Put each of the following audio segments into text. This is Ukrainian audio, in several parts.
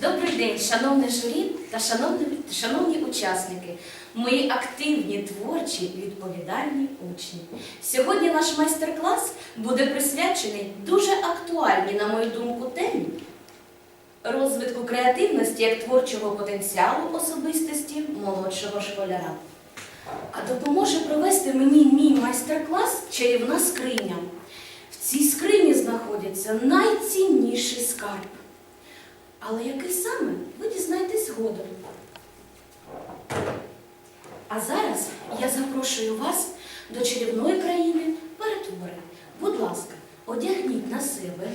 Добрий день, шановне журі та шановні, учасники, мої активні, творчі, відповідальні учні. Сьогодні наш майстер-клас буде присвячений дуже актуальній, на мою думку, темі розвитку креативності як творчого потенціалу особистості молодшого школяра. А допоможе провести мені мій майстер-клас чарівна скриня. В цій скрині знаходиться найцінніший скарб. Але який саме, ви дізнаєтесь згодом. А зараз я запрошую вас до чарівної країни перетвори. Будь ласка, одягніть на себе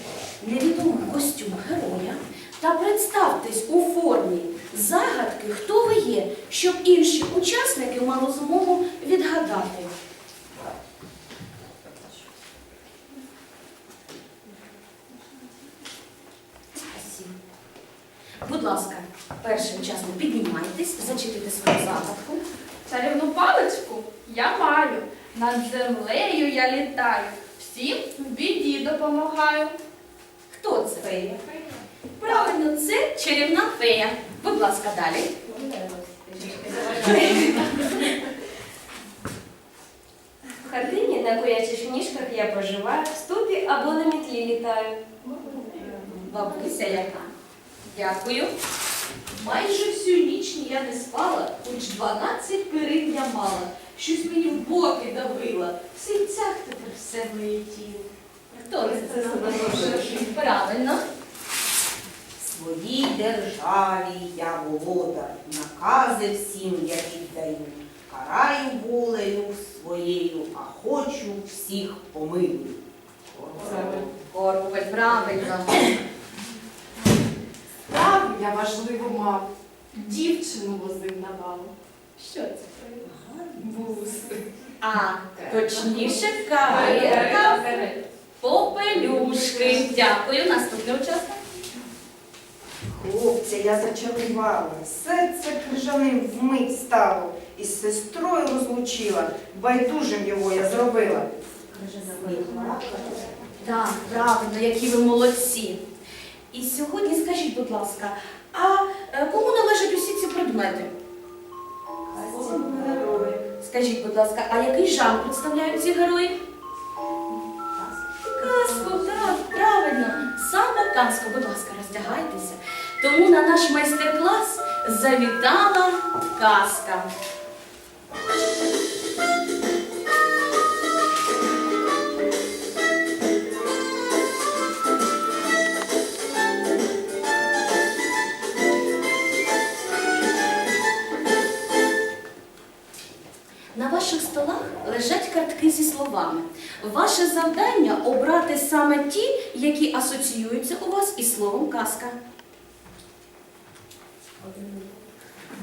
невідомий костюм героя та представтесь у формі загадки, хто ви є, щоб інші учасники мали змогу відгадати. Спасибо. Будь ласка, перший учасник, піднімайтесь, зачитуйте свою загадку. Чарівну паличку я маю, над землею я літаю, всім в біді допомагаю. Хто це? Фея. Правильно, це чарівна фея. Будь ласка, далі. В хатині на курячих ніжках я проживаю, в ступі або на мітлі літаю. Бабуся яка. Дякую. Майже всю ніч я не спала, хоч 12 пирин я мала. Щось мені в боки давила. В синцях тепер все моє тіло. Хто це? Це Правильно. Своїй державі я володар, накази всім я віддаю, караю волею своєю, а хочу всіх помилую. Корпуль, правильно. Справу я важливо мав, дівчину возив на балу. Що це? Бус. А, точніше, карета попелюшки. Дякую. Наступний учасник. Хлопця я зачарувала, серце крижаним вмить стало, і з сестрою розлучила, байдужим його я зробила. Так, правильно, які ви молодці. І сьогодні скажіть, будь ласка, а е, кому належать усі ці предмети? Скажіть, будь ласка, а який жанр представляють ці герої? Казку, так, правильно. Саме казку, будь ласка, роздягайтеся. Тому на наш майстер-клас завітала казка. Саме ті, які асоціюються у вас із словом казка.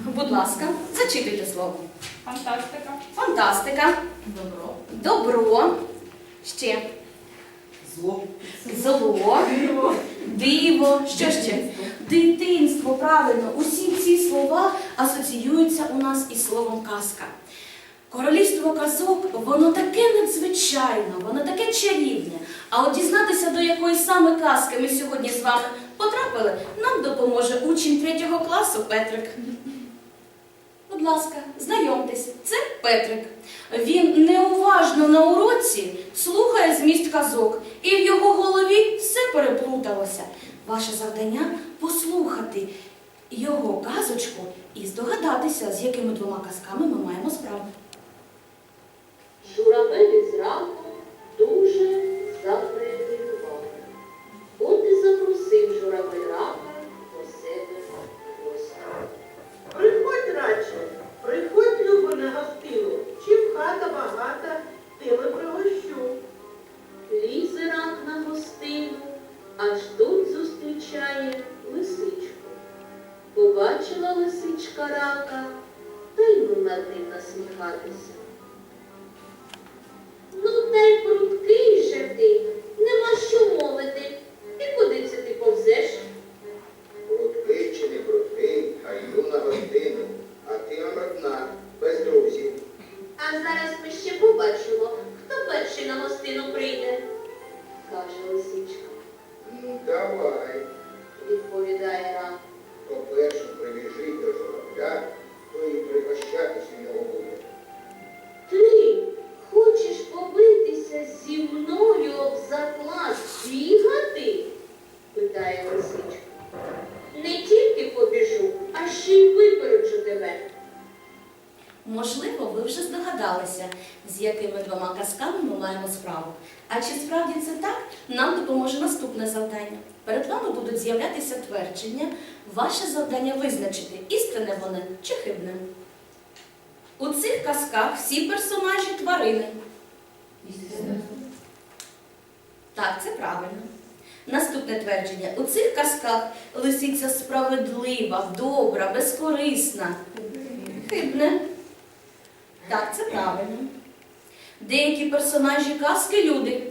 Будь ласка, зачитуйте слово. Фантастика. Фантастика, Добро. добро, ще Зло. зло, диво, що ще? Дитинство, правильно. Усі ці слова асоціюються у нас із словом казка. Королівство казок, воно таке надзвичайне, воно таке чарівне. А от дізнатися, до якої саме казки ми сьогодні з вами потрапили, нам допоможе учень третього класу Петрик. Будь ласка, знайомтесь, це Петрик. Він неуважно на уроці слухає зміст казок, і в його голові все переплуталося. Ваше завдання послухати його казочку і здогадатися, з якими двома казками ми маємо справу. Журавель зранку дуже захребував. От і запросив журавель рака Ваше завдання визначити, істинне вони чи хибне. У цих казках всі персонажі тварини. Так, це правильно. Наступне твердження. У цих казках лисиця справедлива, добра, безкорисна. Хибне. Так, це правильно. Деякі персонажі казки люди.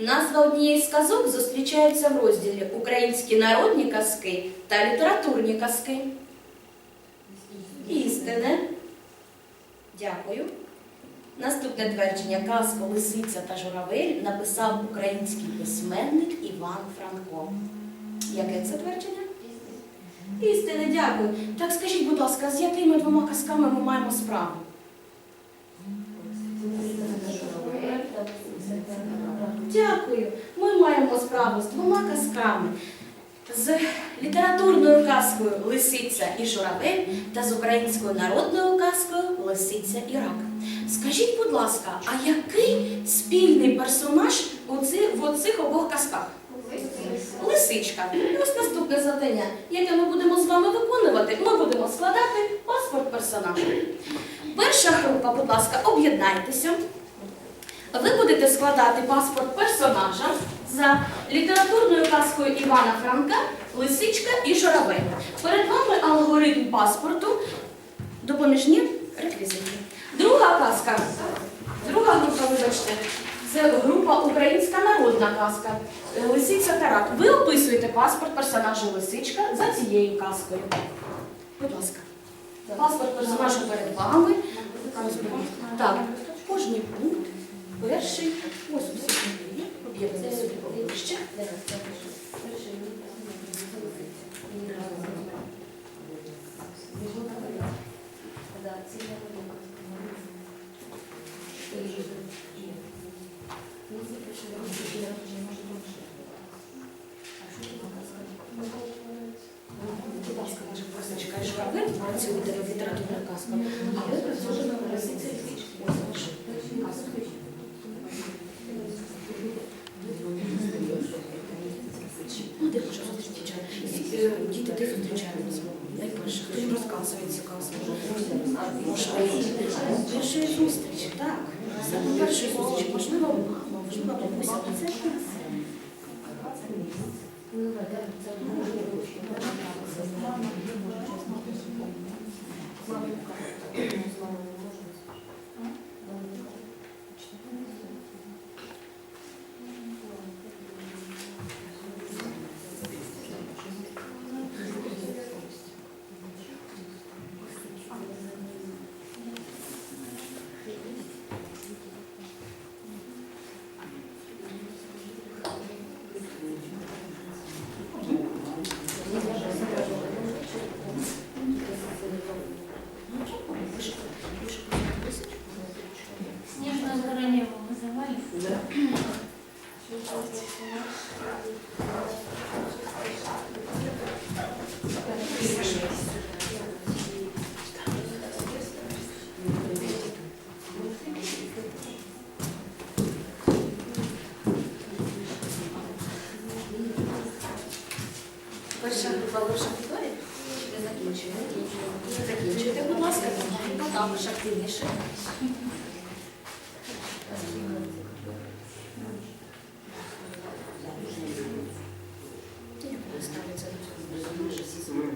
Назва однієї з казок зустрічаються в розділі Українські народні казки та літературні казки. Істине. Дякую. Наступне твердження казку Лисиця та Журавель написав український письменник Іван Франко. Яке це твердження? Істине, дякую. Так скажіть, будь ласка, з якими двома казками ми маємо справу? Дякую. Ми маємо справу з двома казками. З літературною казкою Лисиця і Журавель та з українською народною казкою Лисиця і рак. Скажіть, будь ласка, а який спільний персонаж у цих, в оцих обох казках? Лисичка. І ось наступне завдання, яке ми будемо з вами виконувати. Ми будемо складати паспорт персонажа. Перша група, будь ласка, об'єднайтеся. Ви будете складати паспорт персонажа за літературною казкою Івана Франка Лисичка і Журавель. Перед вами алгоритм паспорту, допоміжні реквізити. Друга казка, друга група, вибачте, це група Українська народна казка Лисиця та рак. Ви описуєте паспорт персонажа Лисичка за цією казкою. Будь ласка. Паспорт персонажа перед вами. Так, кожний пункт. Перший, ось книги, об'єднані собі поближче. Будь ласка, може, просто чекаєш журавель, працюєте над літературною казкою, а ви працюєте над лисицею і Лисичкою. Ось ваша казка. Ну, де вже зустрічає? Е, Діти, де зустрічаємося? Найперше, хто їм розказує ці казки? Можливо, першої зустрічі, так. Саме першої зустрічі, можливо, мама, можливо, бабуся. Це клас. Снежную королеву вызывали? Ваша Вікторія? Не закінчує. Не закінчуйте, будь ласка. там активніше. Як вони ставляться до цього персонажа? Всі знають.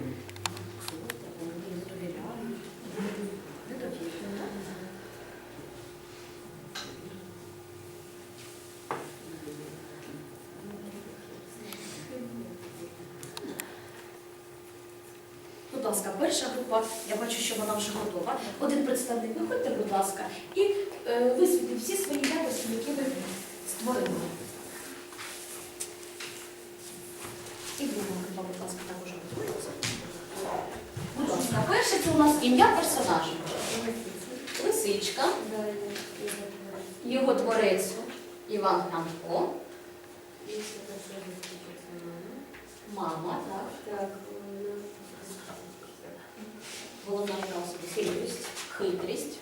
Вони їм довіряють. Не довіряють, так? Будь ласка, група, я бачу, що вона вже готова. Один представник, виходьте, будь ласка, і е, висвітліть всі свої якості, які ви створили. І будь ласка, також готується. Будь ласка, перше це у нас ім'я персонажа. Лисичка, його творець Іван Франко, мама, так. Головна гра особи хитрість.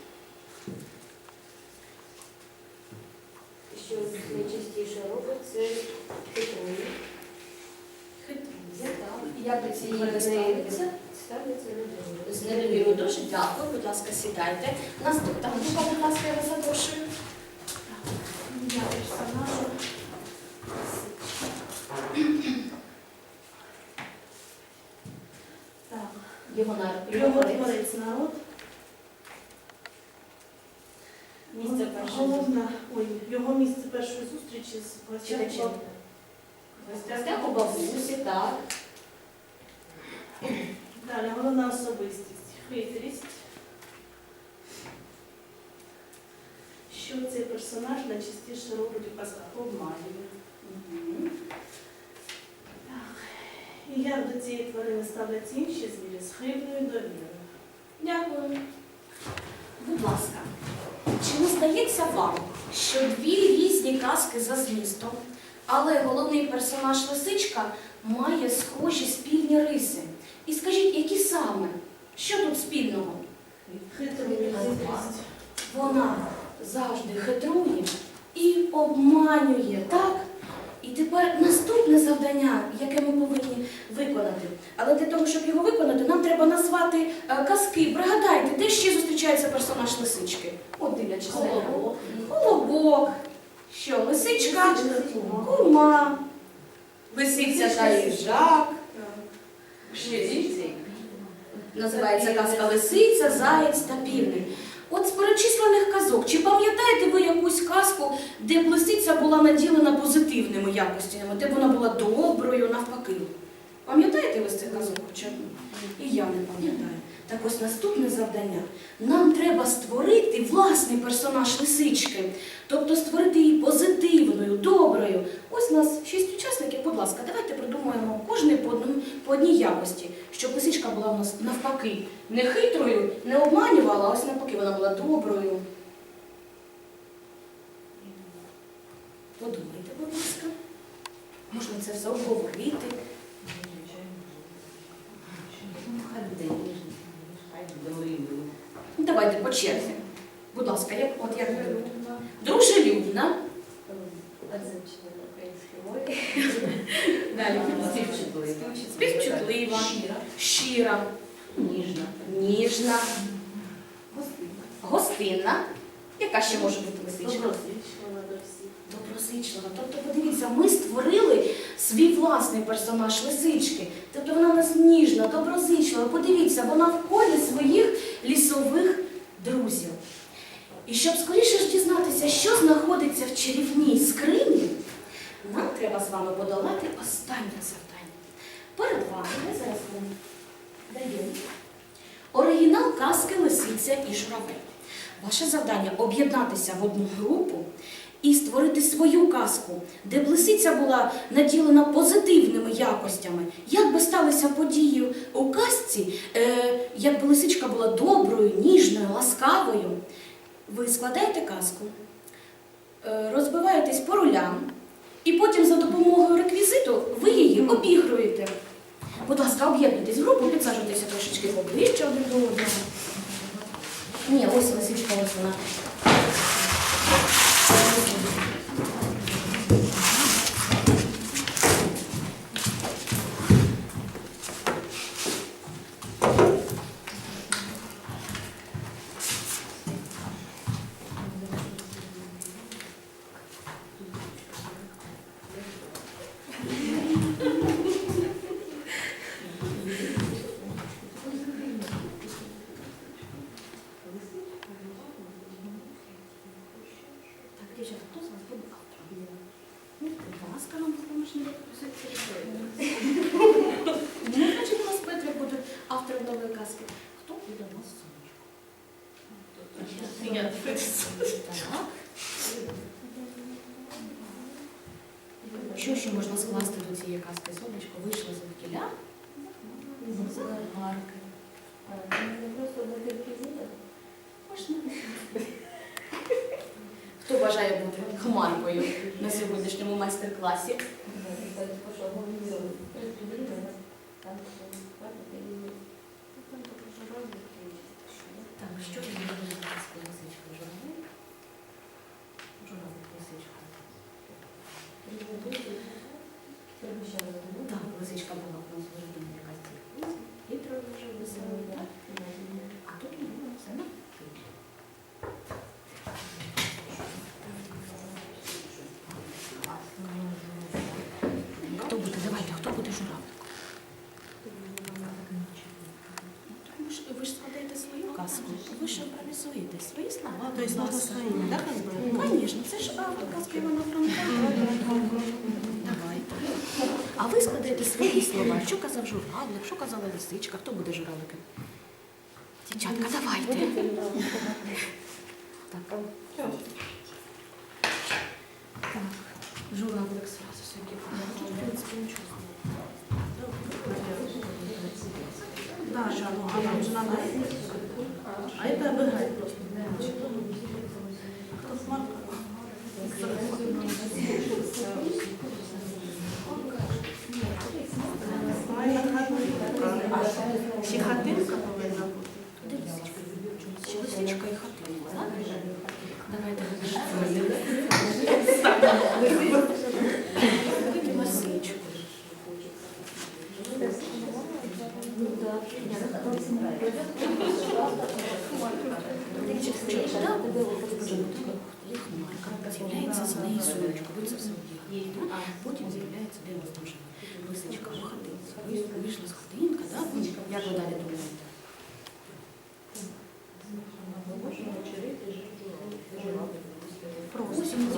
Що найчастіше робить, це хитрує. Хитрість, так. Як до цієї гри ставиться? Ставиться другу. З недовірою дуже дякую, будь ласка, сідайте. Наступна група, будь ласка, я вас запрошую. Я персонажу. Так. Його на Його творець народ. Місце першої Головна, ой, його місце першої зустрічі з Читачем. Василем. У бабусі, так. Далі головна особистість, хитрість. Що цей персонаж найчастіше робить у казках обманює. Мгм. І як до цієї тварини ставляться інші звірі з хибною довірою. Дякую. Будь ласка, чи не здається вам, що дві різні казки за змістом, але головний персонаж Лисичка має схожі спільні риси? І скажіть, які саме? Що тут спільного? Хитрість. Вона завжди хитрує і обманює, так? І тепер наступне завдання, яке ми повинні виконати. Але для того, щоб його виконати, нам треба назвати е, казки. Пригадайте, де ще зустрічається персонаж лисички? От дивлячись. Колобок. Колобок. Що, лисичка? Кума. Лисиця та їжак. Називається казка Лисиця, Заєць та Півник. От з перечислених казок, чи пам'ятаєте ви якусь казку, де б лисиця була наділена позитивними якостями, де б вона була доброю, навпаки? Пам'ятаєте ви з цих казок? Чи? І я не пам'ятаю. Так ось наступне завдання. Нам треба створити власний персонаж лисички, тобто створити її позитивною, доброю. Ось у нас шість учасників, будь ласка, давайте придумаємо кожний по, одному, по одній якості, щоб лисичка була у нас навпаки не хитрою, не обманювала, а ось навпаки вона була доброю. Подумайте, будь ласка. Можна це все обговорити. Давайте по черзі. Будь ласка, як, от як? Дружелюбна. Далі. Співчутлива. Щира. Ніжна. Ніжна. Гостинна. Яка ще може бути лисичка? Доброзичлива. Тобто, подивіться, ми створили свій власний персонаж лисички. Тобто вона нас ніжна, доброзичлива. Подивіться, вона в колі своїх лісових друзів. І щоб скоріше ж дізнатися, що знаходиться в чарівній скрині, нам треба з вами подолати останнє завдання. Перед вами я зараз вам даю оригінал казки Лисиця і журавель. Ваше завдання об'єднатися в одну групу і створити свою казку, де б лисиця була наділена позитивними якостями. Як би сталися події у казці, е, якби лисичка була доброю, ніжною, ласкавою. Ви складаєте казку, е, розбиваєтесь по ролям, і потім за допомогою реквізиту ви її обігруєте. Будь ласка, об'єднуйтесь в групу, підсаджуйтеся трошечки поближче один до одного. Ні, ось лисичка, ось вона. Так, дівчата, хто з вас буде автором? Ну, Будь ласка, нам допоможні пропозиції. Ну, значить, у нас Петрик буде автором нової казки. Хто буде у нас сонечко? Так. Що ще можна скласти до цієї казки? Сонечко вийшло звідкіля. Загарки. Можна. Хто бажає бути хмаркою на сьогоднішньому майстер-класі? Так, що лисичка? Журавель? Журавель. Так, лисичка була у нас виждана якась цих і трохи вже веселий, так? А тут не було все на Хто буде? Давайте, хто буде журавлик? Ви ж, ви ж складаєте свою казку, ви ж імпровізуєте свої слова. Тобто можна своїми, так? Звісно, це ж автор казки Івана Франка. А ви складаєте свої слова. Що казав журавлик, що казала лисичка, хто буде журавликом? Дівчатка, давайте. Так. Так, журавлик сразу сьогодні. В принципі, нічого. Да, жалко, она уже надо. А это обыграть просто. Ще хатинка повинна бути. Де лисичка? Ще лисичка і хатинка, так? Давайте Виберіть лисичку. І хмарка. З'являється з неї сонечко. Ви це все одягаєте. Потім з'являється, де у нас там живе? Лисичка в хатинці. Ви Вийшла з хатинка, так? Як ви далі думаєте?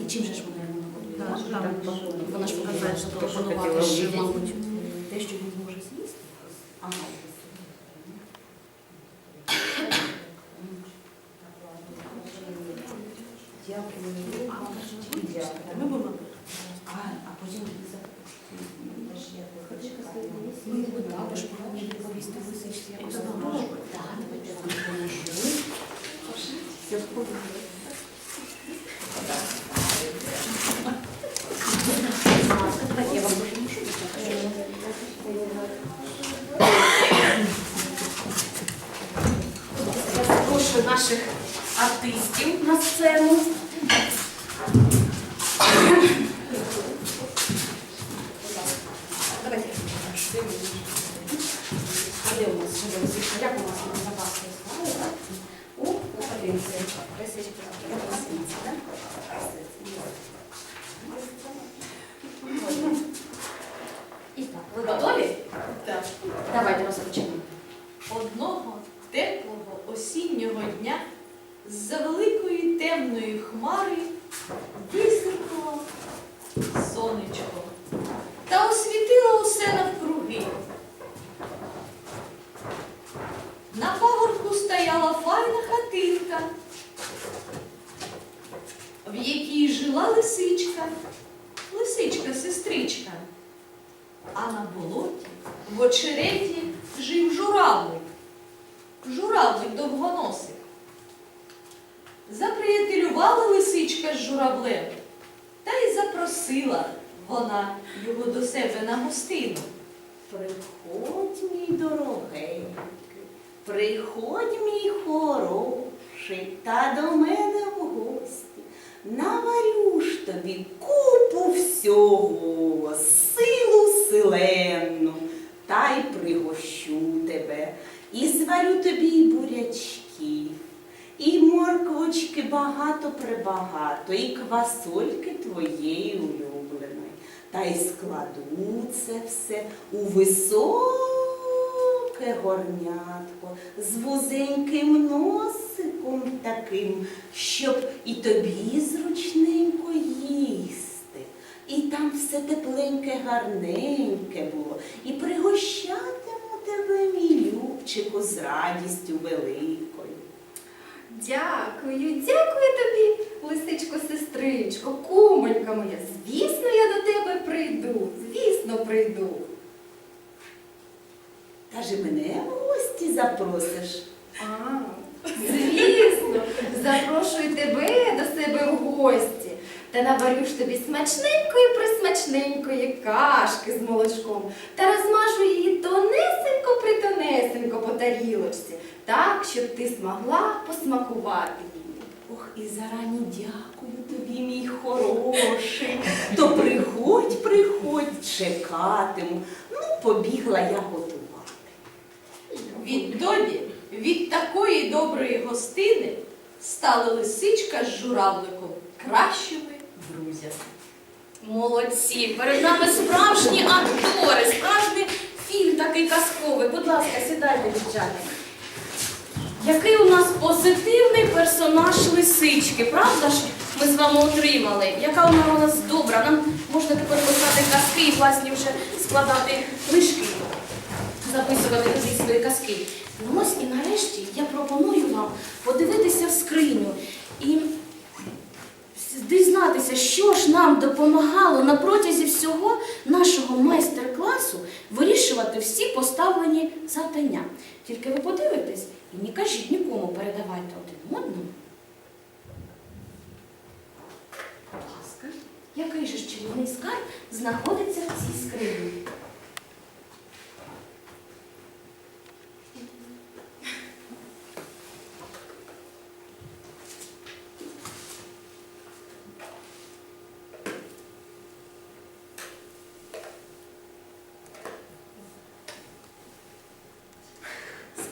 І чим же ж вона йому нагодує? Вона ж показала, що пропонувала ще, мабуть, те, що він зможе з'їсти. Ага. Ми будемо. А, а потім Ми ви також повинні відповісти лисичці якось допомогу. Так, давайте я вам допоможу. Наших артистів на сцену. Давайте я покажу. А де у нас живе лисичка? Як у нас вона запаска існує? У Лисичка. Лисичка. Лисиця, так? І так, ви готові? Так. Давайте розпочнемо. Одного теплого осіннього дня з-за великої темної хмари висипало сонечко та освітило усе навкруги. На пагорбку стояла файна хатинка, в якій жила лисичка, лисичка-сестричка. А на болоті в очереті жив журавлик. Журавлик довгоносик. Заприятелювала лисичка з журавлем, та й запросила вона його до себе на гостину. Приходь, мій дорогенький, приходь, мій хороший, та до мене в гості. Наварю ж тобі купу всього, силу силенну, та й пригощу тебе, і зварю тобі й бурячків, і морквочки багато прибагато, і квасольки твоєї улюбленої. Та й складу це все у високе горнятко з вузеньким носиком таким, щоб і тобі зручненько їсти, і там все тепленьке, гарненьке було. І мій любчику, з радістю великою. Дякую, дякую тобі, лисичко, сестричко, кумонька моя. Звісно, я до тебе прийду. Звісно, прийду. Та ж мене в гості запросиш. А, звісно, запрошую тебе до себе в гості. Та наварю ж тобі смачненької присмачненької кашки з молочком та розмажу її тонесенько притонесенько по тарілочці, так, щоб ти змогла посмакувати її. Ох, і зарані дякую тобі, мій хороший. То приходь, приходь, чекатиму. Ну, побігла я готувати. Відтоді від такої доброї гостини стали лисичка з журавликом кращими друзями. Молодці! Перед нами справжні актори, справжній фільм такий казковий. Будь ласка, сідайте, дівчата. Який у нас позитивний персонаж лисички, правда ж? Ми з вами отримали. Яка вона у нас добра. Нам можна тепер писати казки і власні вже складати книжки записувати тоді свої казки. Ну ось і нарешті я пропоную вам подивитися в скриню і дізнатися, що ж нам допомагало на протязі всього нашого майстер-класу вирішувати всі поставлені завдання. Тільки ви подивитесь і не кажіть нікому, передавайте один одному. Будь ласка, який же чарівний скарб знаходиться в цій скрині?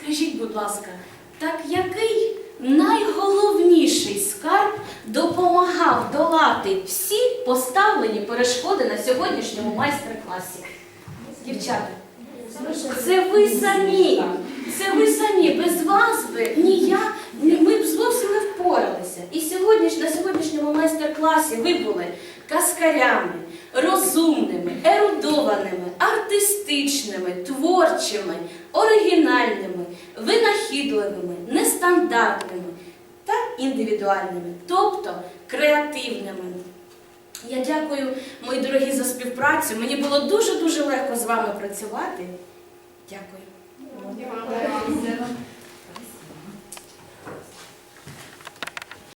Скажіть, будь ласка, так який найголовніший скарб допомагав долати всі поставлені перешкоди на сьогоднішньому майстер-класі? Дівчата, це ви самі. Це ви самі. Без вас би ні я, ні ми б зовсім не впоралися. І сьогодні на сьогоднішньому майстер-класі ви були каскарями, розумними, ерудованими, артистичними, творчими, оригінальними, винахідливими, нестандартними та індивідуальними, тобто креативними. Я дякую, мої дорогі, за співпрацю. Мені було дуже-дуже легко з вами працювати. Дякую.